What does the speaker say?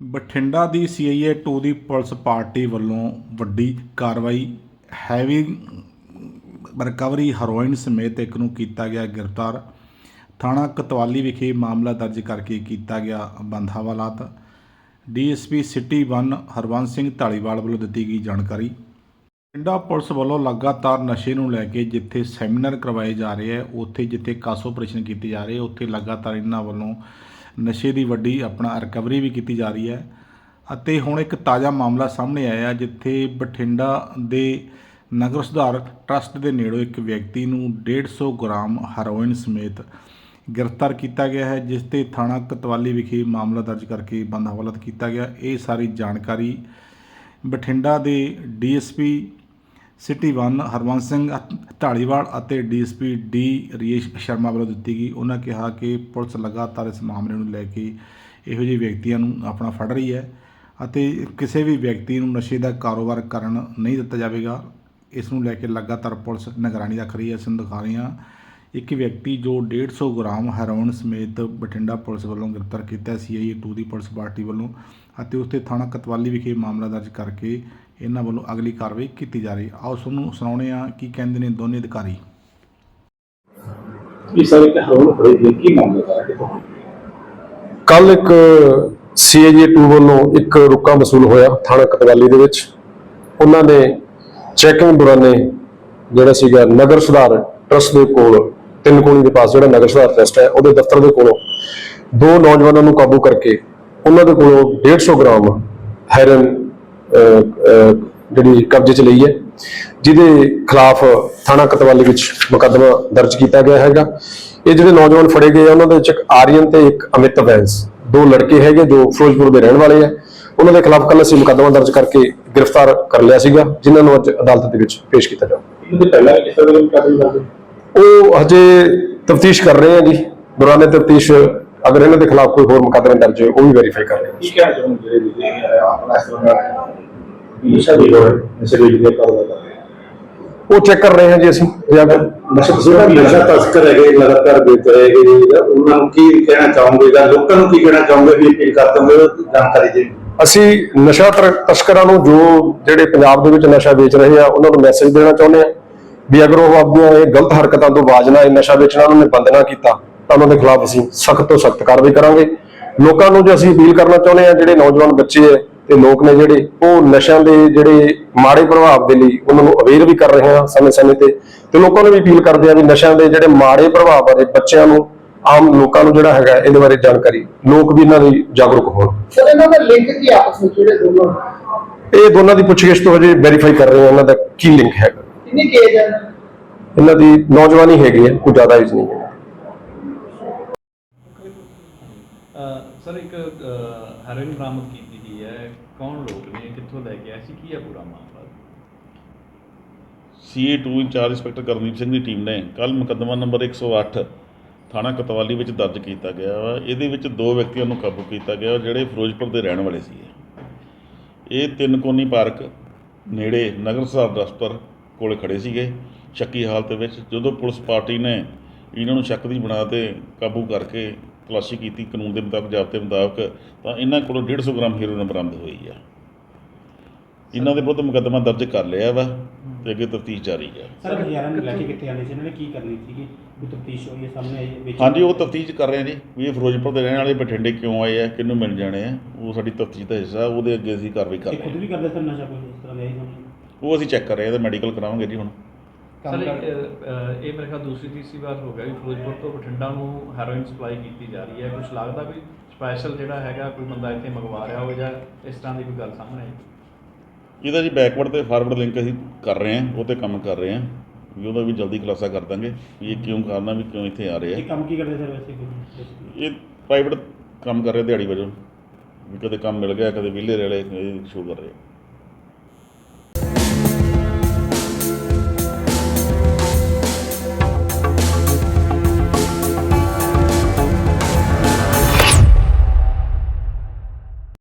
ਬਠਿੰਡਾ ਦੀ ਸੀਆਈਏ 2 ਦੀ police party ਵੱਲੋਂ ਵੱਡੀ ਕਾਰਵਾਈ ਹੈਵੀ ਰਿਕਵਰੀ ਹੈਰੋਇਨ ਸਮੇਤ ਇੱਕ ਨੂੰ ਕੀਤਾ ਗਿਆ ਗ੍ਰਿਫਤਾਰ। ਥਾਣਾ ਕਤਵਾਲੀ ਵਿਖੇ ਮਾਮਲਾ ਦਰਜ ਕਰਕੇ ਕੀਤਾ ਗਿਆ ਬੰਦ ਹਵਾਲਾਤ। ਡੀਐਸਪੀ ਸਿਟੀ 1 ਹਰਵੰਸ ਸਿੰਘ ਢਾਲੀਵਾਲ ਵੱਲੋਂ ਦਿੱਤੀ ਗਈ ਜਾਣਕਾਰੀ। ਬਠਿੰਡਾ ਪੁਲਿਸ ਵੱਲੋਂ ਲਗਾਤਾਰ ਨਸ਼ੇ ਨੂੰ ਲੈ ਕੇ ਜਿੱਥੇ ਸੈਮੀਨਾਰ ਕਰਵਾਏ ਜਾ ਰਹੇ ਹੈ, ਉੱਥੇ ਜਿੱਥੇ ਕਾਸ ਆਪਰੇਸ਼ਨ ਕੀਤੇ ਜਾ ਰਹੇ ਉੱਥੇ ਲਗਾਤਾਰ ਇਹਨਾਂ ਵੱਲੋਂ ਨਸ਼ੇ ਦੀ ਵੱਡੀ ਆਪਣਾ ਰਿਕਵਰੀ ਵੀ ਕੀਤੀ ਜਾ ਰਹੀ ਹੈ। ਅਤੇ ਹੁਣ ਇੱਕ ਤਾਜ਼ਾ ਮਾਮਲਾ ਸਾਹਮਣੇ ਆਇਆ ਜਿੱਥੇ ਬਠਿੰਡਾ ਦੇ ਨਗਰ ਸੁਧਾਰ ਟਰਸਟ ਦੇ ਨੇੜੋਂ ਇੱਕ ਵਿਅਕਤੀ ਨੂੰ 150 ਗ੍ਰਾਮ ਹੈਰੋਇਨ ਸਮੇਤ ਗ੍ਰਿਫਤਾਰ ਕੀਤਾ ਗਿਆ ਹੈ, ਜਿਸ ਤੇ ਥਾਣਾ ਕਤਵਾਲੀ ਵਿਖੇ ਮਾਮਲਾ ਦਰਜ ਕਰਕੇ ਬੰਦ ਹਵਾਲਤ ਕੀਤਾ ਗਿਆ। ਇਹ ਸਾਰੀ ਜਾਣਕਾਰੀ ਬਠਿੰਡਾ ਦੇ ਡੀਐਸਪੀ ਸਿਟੀ 1 ਹਰਵੰਸ ਸਿੰਘ ਢਾਲੀਵਾਲ ਅਤੇ ਡੀਐਸਪੀ ਡੀ ਰੇਸ਼ ਸ਼ਰਮਾ ਵੱਲੋਂ ਦਿੱਤੀ ਗਈ। ਉਹਨਾਂ ਕਿਹਾ ਕਿ ਪੁਲਿਸ ਲਗਾਤਾਰ ਇਸ ਮਾਮਲੇ ਨੂੰ ਲੈ ਕੇ ਇਹੋ ਜਿਹੇ ਵਿਅਕਤੀਆਂ ਨੂੰ ਆਪਣਾ ਫੜ ਰਹੀ ਹੈ ਅਤੇ ਕਿਸੇ ਵੀ ਵਿਅਕਤੀ ਨੂੰ ਨਸ਼ੇ ਦਾ ਕਾਰੋਬਾਰ ਕਰਨ ਨਹੀਂ ਦਿੱਤਾ ਜਾਵੇਗਾ। ਇਸ ਨੂੰ ਲੈ ਕੇ ਲਗਾਤਾਰ ਪੁਲਿਸ ਨਿਗਰਾਨੀ ਰੱਖ ਰਹੀ ਹੈ। ਅਸੀਂ ਦਿਖਾ ਰਹੇ ਹਾਂ। ਇੱਕ ਵਿਅਕਤੀ ਜੋ 150 ਗ੍ਰਾਮ ਹੈਰੋਇਨ ਸਮੇਤ ਬਠਿੰਡਾ ਪੁਲਿਸ ਵੱਲੋਂ ਗ੍ਰਿਫਤਾਰ ਕੀਤਾ ਸੀਆਈਏ 2 ਦੀ ਪੁਲਿਸ ਪਾਰਟੀ ਵੱਲੋਂ ਅਤੇ ਉਸ ਤੇ ਥਾਣਾ ਕਤਵਾਲੀ ਵਿਖੇ ਮਾਮਲਾ ਦਰਜ ਕਰਕੇ ਇਹਨਾਂ ਵੱਲੋਂ ਅਗਲੀ ਕਾਰਵਾਈ ਕੀਤੀ ਜਾ ਰਹੀ ਹੈ। ਆਓ ਤੁਹਾਨੂੰ ਸੁਣਾਉਂਦੇ ਹਾਂ ਕੀ ਕਹਿੰਦੇ ਨੇ ਦੋਨੇ ਅਧਿਕਾਰੀ। ਇਹ ਸਾਰੇ ਕਿ ਹਰੋਂ ਫੜੇ ਗਏ ਕੀ ਮਾਮਲਾ ਸਾਰਾ ਕਿਤੋਂ ਕੱਲ ਇੱਕ ਸੀਏਜੀ 2 ਵੱਲੋਂ ਇੱਕ ਰੁਕਾ ਵਸੂਲ ਹੋਇਆ ਥਾਣਾ ਕਤਵਾਲੀ ਦੇ ਵਿੱਚ। ਉਹਨਾਂ ਨੇ ਚੈਕਿੰਗ ਦੌਰਾਨੇ ਜਿਹੜਾ ਸੀਗਾ ਨਗਰ ਸੁਧਾਰ ਟਰਸਟ ਦੇ ਕੋਲ ਤਿੰਨ ਕੋਣੀ ਦੇ ਪਾਸ ਜਿਹੜਾ ਨਗਰ ਸੁਧਾਰ ਟਰਸਟ ਹੈ ਉਹਦੇ ਦਫ਼ਤਰ ਦੇ ਕੋਲੋਂ ਦੋ ਨੌਜਵਾਨਾਂ ਨੂੰ ਕਾਬੂ ਕਰਕੇ ਉਹਨਾਂ ਦੇ ਕੋਲੋਂ 150 ਗ੍ਰਾਮ ਹੈਰਨ ਜਿਹੜੀ ਕਬਜ਼ੇ 'ਚ ਲਈ ਹੈ ਜਿਹਦੇ ਖਿਲਾਫ ਥਾਣਾ ਕਤਵਾਲੀ ਵਿੱਚ ਮੁਕੱਦਮਾ ਦਰਜ ਕੀਤਾ ਗਿਆ ਹੈਗਾ। ਇਹ ਜਿਹੜੇ ਨੌਜਵਾਨ ਫੜੇ ਗਏ ਆ ਉਹਨਾਂ ਦੇ ਵਿੱਚ ਇੱਕ ਆਰੀਅਨ ਤੇ ਇੱਕ ਅਮਿਤ ਬੈਂਸ ਦੋ ਲੜਕੇ ਹੈਗੇ ਜੋ ਫਿਰੋਜ਼ਪੁਰ ਦੇ ਰਹਿਣ ਵਾਲੇ ਆ। ਉਹਨਾਂ ਦੇ ਖਿਲਾਫ ਕੱਲ੍ਹ ਅਸੀਂ ਮੁਕੱਦਮਾ ਦਰਜ ਕਰਕੇ ਗ੍ਰਿਫਤਾਰ ਕਰ ਲਿਆ ਸੀਗਾ ਜਿਨ੍ਹਾਂ ਨੂੰ ਅੱਜ ਅਦਾਲਤ ਦੇ ਵਿੱਚ ਪੇਸ਼ ਕੀਤਾ ਜਾਊ। ਇਹਦੇ ਪਹਿਲਾਂ ਵੀ ਕਿਸੇ ਦੇ ਕਾਬੂ ਕਰਦੇ ਉਹ ਹਜੇ ਤਫਤੀਸ਼ ਕਰ ਰਹੇ ਆ ਜੀ। ਦੌਰਾਨੇ ਤਫਤੀਸ਼ ਅਗਰ ਇਹਨਾਂ ਦੇ ਖਿਲਾਫ ਕੋਈ ਹੋਰ ਮੁਕੱਦਮਾ ਦਰਜ ਹੋਏ ਉਹ ਵੀ ਵੈਰੀਫਾਈ ਕਰ ਰਹੇ ਹਾਂ ਕੀ ਵੀ ਨਸ਼ਾ ਕਰਦਾ ਕਰ ਉਹ ਚੈੱਕ ਕਰ ਰਹੇ ਹਾਂ ਜੀ ਅਸੀਂ ਜੇ ਅਗਰ ਨਸ਼ਾ ਜਿਹੜਾ ਨਸ਼ਾ ਤਸਕਰ ਹੈਗੇ ਲਗਾਤਾਰ ਵੇਚ ਰਹੇ ਹੈਗੇ ਉਹਨਾਂ ਨੂੰ ਕੀ ਕਹਿਣਾ ਚਾਹੋਗੇ ਜਾਂ ਲੋਕਾਂ ਨੂੰ ਕੀ ਕਹਿਣਾ ਚਾਹੋਗੇ ਵੀ ਅਪੀਲ ਕਰਦੇ ਹੋ ਜਾਣਕਾਰੀ ਦੇ ਅਸੀਂ ਨਸ਼ਾ ਤਸਕਰਾਂ ਨੂੰ ਜੋ ਜਿਹੜੇ ਪੰਜਾਬ ਦੇ ਵਿੱਚ ਨਸ਼ਾ ਵੇਚ ਰਹੇ ਆ ਉਹਨਾਂ ਨੂੰ ਮੈਸੇਜ ਦੇਣਾ ਚਾਹੁੰਦੇ ਆ ਵੀ ਅਗਰ ਉਹ ਆਪਣੀਆਂ ਇਹ ਗਲਤ ਹਰਕਤਾਂ ਤੋਂ ਬਾਜ ਨਾ ਇਹ ਨਸ਼ਾ ਵੇਚਣਾ ਉਹਨਾਂ ਨੇ ਬੰਦ ਨਾ ਕੀਤਾ ਤਾਂ ਉਹਨਾਂ ਦੇ ਖਿਲਾਫ ਅਸੀਂ ਸਖਤ ਤੋਂ ਸਖਤ ਕਾਰਵਾਈ ਕਰਾਂਗੇ। ਲੋਕਾਂ ਨੂੰ ਜੋ ਅਸੀਂ ਅਪੀਲ ਕਰਨਾ ਚਾਹੁੰਦੇ ਆ ਜਿਹੜੇ ਨੌਜਵਾਨ ਬੱਚੇ ਹੈ ਤੇ ਲੋਕ ਨੇ ਜਿਹੜੇ ਉਹ ਨਸ਼ਿਆਂ ਦੇ ਜਿਹੜੇ ਮਾੜੇ ਪ੍ਰਭਾਵ ਦੇ ਲਈ ਉਹਨਾਂ ਨੂੰ ਅਵੇਅਰ ਵੀ ਕਰ ਰਹੇ ਆ ਸਮੇਂ-ਸਮੇਂ ਤੇ। ਤੇ ਲੋਕਾਂ ਨੂੰ ਵੀ ਅਪੀਲ ਕਰਦੇ ਆ ਵੀ ਨਸ਼ਿਆਂ ਦੇ ਜਿਹੜੇ ਮਾੜੇ ਪ੍ਰਭਾਵ ਬਾਰੇ ਬੱਚਿਆਂ ਨੂੰ ਆਮ ਲੋਕਾਂ ਨੂੰ ਜਿਹੜਾ ਹੈਗਾ ਇਹਦੇ ਬਾਰੇ ਜਾਣਕਾਰੀ। ਲੋਕ ਵੀ ਇਹਨਾਂ ਲਈ ਜਾਗਰੂਕ ਹੋਣ। ਸਰ ਇਹਨਾਂ ਦਾ ਲਿੰਕ ਕੀ ਆਪਸ ਵਿੱਚ ਜਿਹੜੇ ਦੋਨੋਂ? ਇਹ ਦੋਨਾਂ ਦੀ ਪੁੱਛਗਿੱਛ ਤੋਂ ਹਜੇ ਵੈਰੀਫਾਈ ਕਰ ਰਹੇ ਹਾਂ ਇਹਨਾਂ ਦਾ ਕੀ ਲਿੰਕ ਹੈਗਾ। ਕਿੰਨੀ ਕੇਜ ਹੈ ਇਹਨਾਂ ਦੀ ਨੌਜਵਾਨੀ ਹੈਗੀ ਹੈ ਕੋਈ ਜ਼ਿਆਦਾ ਏਜ ਨਹੀਂ ਹੈ। ਸਰ ਇੱਕ ਹੈਰੋਇਨ ਬਰਾਮਦ ਕੀਤੀ। ਹੈ, ਕੌਣ ਲੋਕ ਨੇ, ਕਿੱਥੋਂ ਲੈ ਕੇ ਆਏ ਸੀ, ਕੀ ਹੈ ਪੂਰਾ ਮਾਮਲਾ? CA 2 incharge inspector Karamjit Singh ਦੀ ਟੀਮ ਨੇ ਕੱਲ ਮੁਕੱਦਮਾ ਨੰਬਰ 108 ਥਾਣਾ ਕਤਵਾਲੀ ਵਿੱਚ ਦਰਜ ਕੀਤਾ ਗਿਆ ਵਾ। ਇਹਦੇ ਵਿੱਚ ਦੋ ਵਿਅਕਤੀਆਂ ਨੂੰ ਕਾਬੂ ਕੀਤਾ ਗਿਆ, ਜਿਹੜੇ ਫਿਰੋਜ਼ਪੁਰ ਦੇ ਰਹਿਣ ਵਾਲੇ ਸੀ। ਇਹ ਤਿੰਨ ਕੋਨੀ ਪਾਰਕ ਨੇੜੇ ਨਗਰ ਸੁਧਾਰ ਦਫ਼ਤਰ ਕੋਲ ਖੜੇ ਸੀਗੇ, ਸ਼ੱਕੀ ਹਾਲਤ ਵਿੱਚ ਜਦੋਂ ਪੁਲਿਸ ਪਾਰਟੀ ਨੇ ਇਹਨਾਂ ਨੂੰ ਸ਼ੱਕ ਦੀ ਬਣਾ ਤੇ ਕਾਬੂ ਕਰਕੇ ਤਲਾਸ਼ੀ ਕੀਤੀ ਕਾਨੂੰਨ ਦੇ ਮੁਤਾਬਕ ਜ਼ਾਬਤੇ ਮੁਤਾਬਕ ਤਾਂ ਇਹਨਾਂ ਕੋਲੋਂ 150 ਗ੍ਰਾਮ ਹੈਰੋਇਨ ਬਰਾਮਦ ਹੋਈ ਆ। ਇਹਨਾਂ ਦੇ ਵਿਰੁੱਧ ਮੁਕੱਦਮਾ ਦਰਜ ਕਰ ਲਿਆ ਵਾ ਤੇ ਅੱਗੇ ਤਫਤੀਸ਼ ਜਾਰੀ ਹੈ ਸਰ ਹਜ਼ਾਰਾਂ ਨੂੰ ਲੈ ਕੇ ਕਿੱਥੇ ਆਣੇ ਸੀ? ਇਹਨਾਂ ਨੇ ਕੀ ਕਰਨੀ ਸੀਗੀ? ਵੀ ਤਫਤੀਸ਼ ਹੋਈ ਹੈ ਸਾਹਮਣੇ ਆਈ ਹੈ? ਵਿੱਚ ਹਾਂਜੀ ਉਹ ਤਫਤੀਸ਼ ਕਰ ਰਹੇ ਆ ਜੀ ਵੀ ਇਹ ਫਿਰੋਜ਼ਪੁਰ ਦੇ ਰਹਿਣ ਵਾਲੇ ਬਠਿੰਡੇ ਕਿਉਂ ਆਏ ਆ ਕਿਹਨੂੰ ਮਿਲ ਜਾਣੇ ਆ? ਉਹ ਸਾਡੀ ਤਫਤੀਸ਼ ਦਾ ਹਿੱਸਾ ਉਹਦੇ ਅੱਗੇ ਅਸੀਂ ਕਾਰਵਾਈ ਕਰ ਇਹ ਰਹੇ ਖੁਦ ਵੀ ਕਰਦੇ ਸਰ ਨਸ਼ਾ ਕੋਈ ਇਸ ਤਰ੍ਹਾਂ ਦਾ ਹੀ ਉਹ ਅਸੀਂ ਚੈੱਕ ਕਰ ਰਹੇ ਹਾਂ ਤੇ ਮੈਡੀਕਲ ਕਰਾਵਾਂਗੇ ਜੀ ਹੁਣ। ਸਰ ਇੱਕ, ਅ, ਅ, ਇਹ ਮੇਰੇ ਖਿਆਲ ਦੂਸਰੀ ਤੀਸਰੀ ਵਾਰ ਹੋ ਗਿਆ ਵੀ ਫਿਰੋਜ਼ਪੁਰ ਤੋਂ ਬਠਿੰਡਾ ਨੂੰ ਹੈਰੋਇਨ ਸਪਲਾਈ ਕੀਤੀ ਜਾ ਰਹੀ ਹੈ। ਕੁਝ ਲੱਗਦਾ ਕੋਈ ਸਪੈਸ਼ਲ ਜਿਹੜਾ ਹੈਗਾ ਕੋਈ ਬੰਦਾ ਇੱਥੇ ਮੰਗਵਾ ਰਿਹਾ ਹੋਵੇ ਜਾਂ ਇਸ ਤਰ੍ਹਾਂ ਦੀ ਕੋਈ ਗੱਲ ਸਾਹਮਣੇ ਆਈ? ਇਹਦਾ ਜੀ ਬੈਕਵਰਡ ਤੇ ਫਾਰਵਰਡ ਲਿੰਕ ਅਸੀਂ ਕਰ ਰਹੇ ਹਾਂ ਉਹ ਤੇ ਕੰਮ ਕਰ ਰਹੇ ਹਾਂ। ਵੀ ਉਹਦਾ ਵੀ ਜਲਦੀ ਖੁਲਾਸਾ ਕਰ ਦਾਂਗੇ ਵੀ ਇਹ ਕਿਉਂ ਕਰਨਾ ਵੀ ਕਿਉਂ ਇੱਥੇ ਆ ਰਹੇ ਇਹ ਆ ਕੰਮ ਕੀ ਕਰਦੇ ਸਰ ਵੈਸੇ ਕੋਈ ਇਹ ਪ੍ਰਾਈਵੇਟ ਕੰਮ ਕਰ ਰਹੇ ਦਿਹਾੜੀ ਵਜੋਂ। ਵੀ ਕਦੇ ਕੰਮ ਮਿਲ ਗਿਆ ਕਦੇ ਵਿਹਲੇ ਰਹਿ ਲਏ ਇਹ ਸ਼ੋਅ ਕਰ ਰਹੇ ਆ